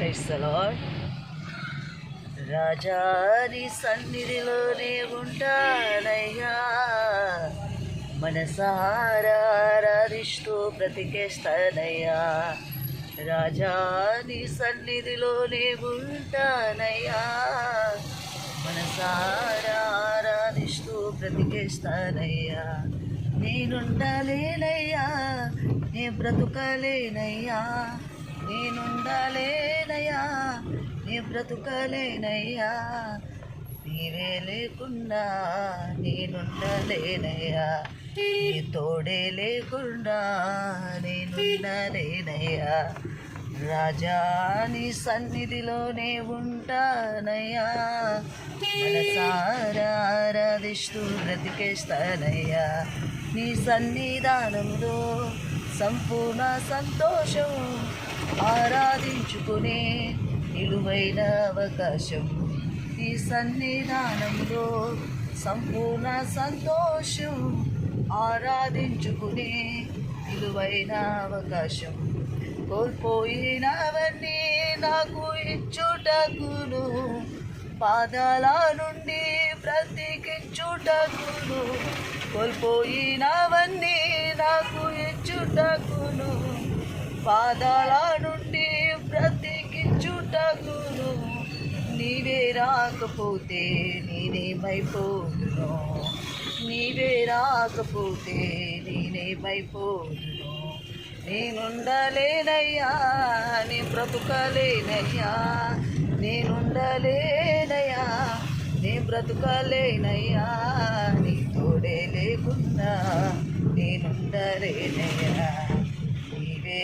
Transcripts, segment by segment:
క్రైస్తలో రాజాని సన్నిధిలోనే ఉంటానయ్యా మనసారా బ్రతికేస్తానయ్యా రాజాని సన్నిధిలోనే ఉంటానయ్యా మనసారా బ్రతికేస్తానయ్యా నేనుండలేనయ్యా. నే బ్రతుకలేనయ్యా. నేనుండలే బ్రతుకలేనయ్యా. నీవే లేకుండా నేనుండలేనయ్యా. నీ తోడే లేకుండా నేనుండలేనయ్యా. రాజా నీ సన్నిధిలోనే ఉంటానయ్యా. మనసారా బ్రతికేస్తానయ్యా. నీ సన్నిధానంలో సంపూర్ణ సంతోషం ఆరాధించుకునే విలువైన అవకాశం నీ సన్నిధానంలో సంపూర్ణ సంతోషం ఆరాధించుకునే విలువైన అవకాశం కోల్పోయినవన్నీ నాకు ఇచ్చుటకును. పాదాల నుండి బ్రతికించుటకును కోల్పోయినవన్నీ నాకు ఇచ్చుటకును. పాదాల నుండి బ్రతికించుటకును నీవే రాకపోతే నేనేమైపోదును నీవే రాకపోతే నేనేమైపోదును నేనుండలేనయ్యా నీ బ్రతుకలేనయ్యా. నేనుండలేనయ్యా నీ బ్రతుకలేనయ్యా. నీ తోడే లేకుండా నేనుండలేనయ్యా.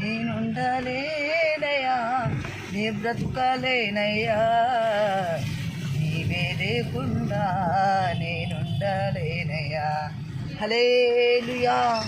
నేనుండలేనయ్యా నీ బ్రతుకలేనయ్యా. నీవే లేకుండా నేనుండలేనయ్యా. హలేలుయా